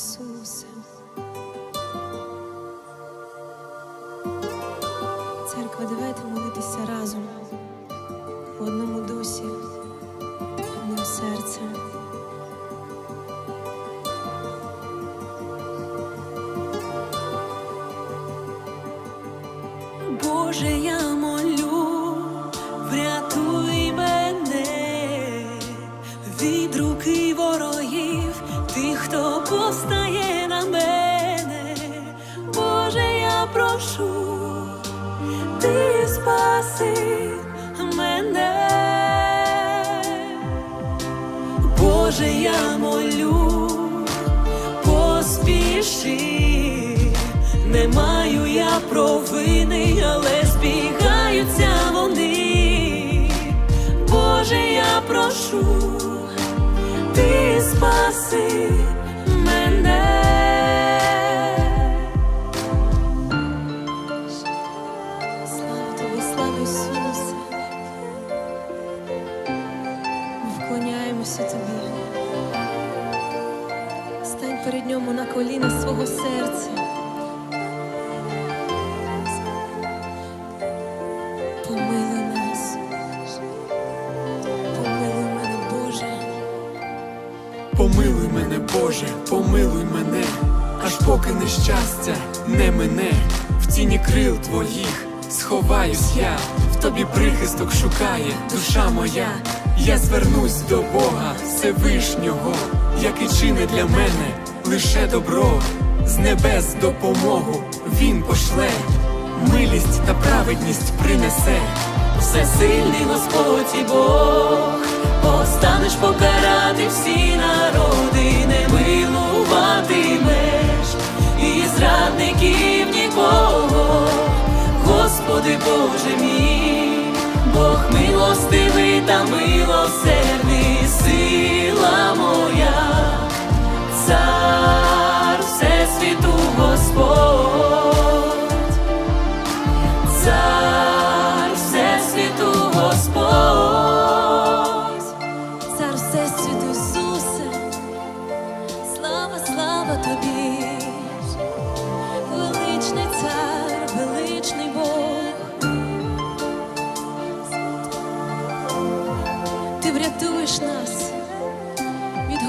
Ісусе. Церква, давайте молитися разом в одному дусі, одним серцем. Боже, я мене. Боже, я молю, поспіши, не маю я провини, але збігаються вони. Боже, я прошу, ти спаси мене. Вклоняємося тобі. Стань перед ньому на коліна свого серця. Помилуй нас. Помилуй мене, Боже. Помилуй мене, Боже, помилуй мене, аж поки нещастя не мене, в тіні крил твоїх сховаюсь я, тобі прихисток шукає душа моя, я звернусь до Бога Всевишнього, який чинить для мене лише добро, з небес допомогу Він пошле, милість та праведність принесе. Всесильний Господь і Бог, постанеш покарати всі народи, не милуватимеш. І зрадників нікого, Господи Боже мій, милостивий та милосердний,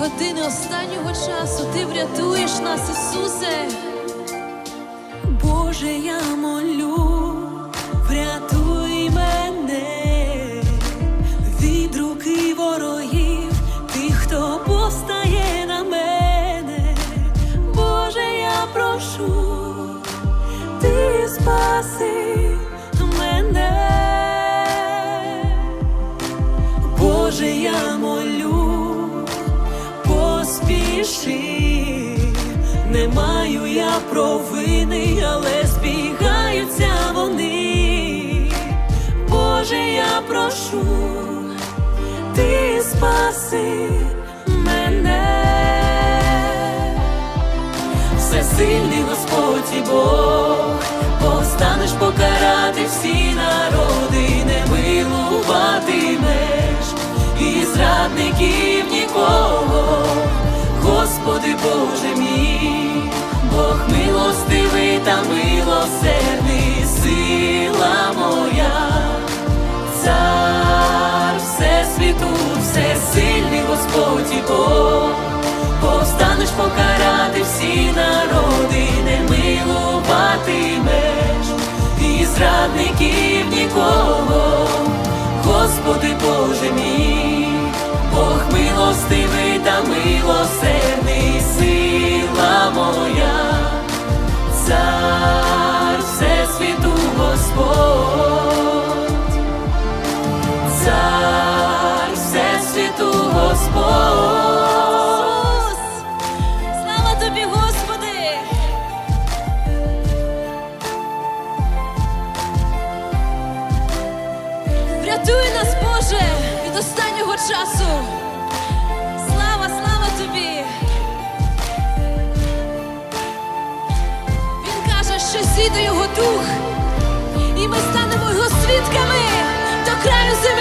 години останнього часу, ти врятуєш нас, Ісусе. Поспіши, не маю я провини, але збігаються вони. Боже, я прошу, ти спаси мене. Всесильний Господь і Бог, повстанеш покарати всі народи, не милуватимеш і зрадників нікого, Господи Боже мій, Бог милостивий та милосердний, сила моя, цар Всесвіту, всесильний Господь і Бог, повстанеш покарати всі народи, не милуватимеш і зрадників нікого, Господи Врятуй нас, Боже, від останнього часу. Слава, слава тобі! Він каже, що зійде його дух, і ми станемо його свідками до краю землі.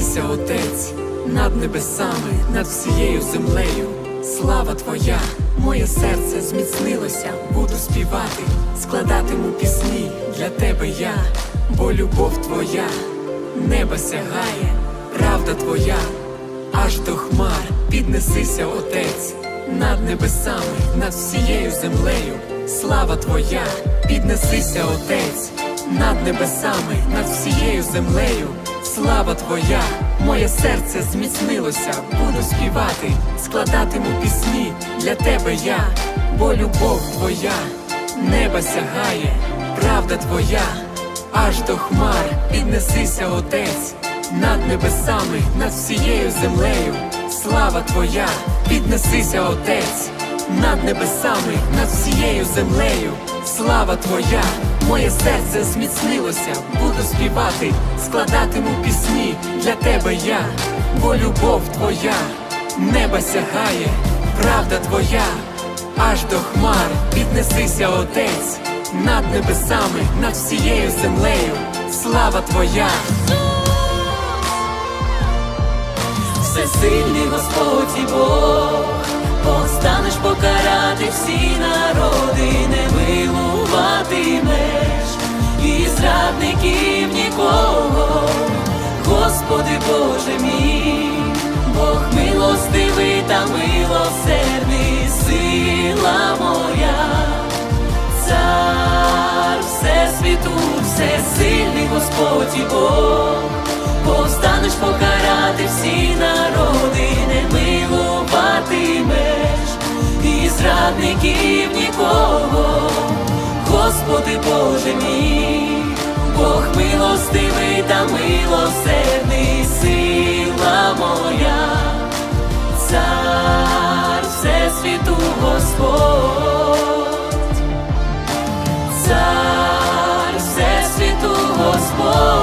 Піднесися, Отець, над небесами, над всією землею. Слава Твоя, моє серце зміцнилося, буду співати, складатиму пісні для тебе я, бо любов Твоя неба сягає, правда Твоя, аж до хмар піднесися, Отець, над небесами, над всією землею. Слава Твоя, піднесися, Отець, над небесами, над всією землею. Слава Твоя, моє серце зміцнилося, буду співати, складатиму пісні для тебе я, бо любов Твоя неба сягає, правда Твоя, аж до хмар. Піднесися, Отець, над небесами, над всією землею. Слава Твоя, піднесися, Отець, над небесами, над всією землею. Слава Твоя, моє серце зміцнилося, буду співати, складатиму пісні для тебе я, бо любов Твоя неба сягає, правда Твоя, аж до хмар піднесися, Отець, над небесами, над всією землею. Слава Твоя! Всесильний Господь і Бог, постанеш покарати всі народи, не милуватимеш і зрадників нікого, Господи Боже мій, Бог милостивий та милосердний, сила моя, цар всесвіту, всесильний Господь і Бог, зрадників нікого, Господи Боже мій, Бог милостивий та милосердний, сила моя, цар всесвіту Господь. Цар Всесвіту Господь.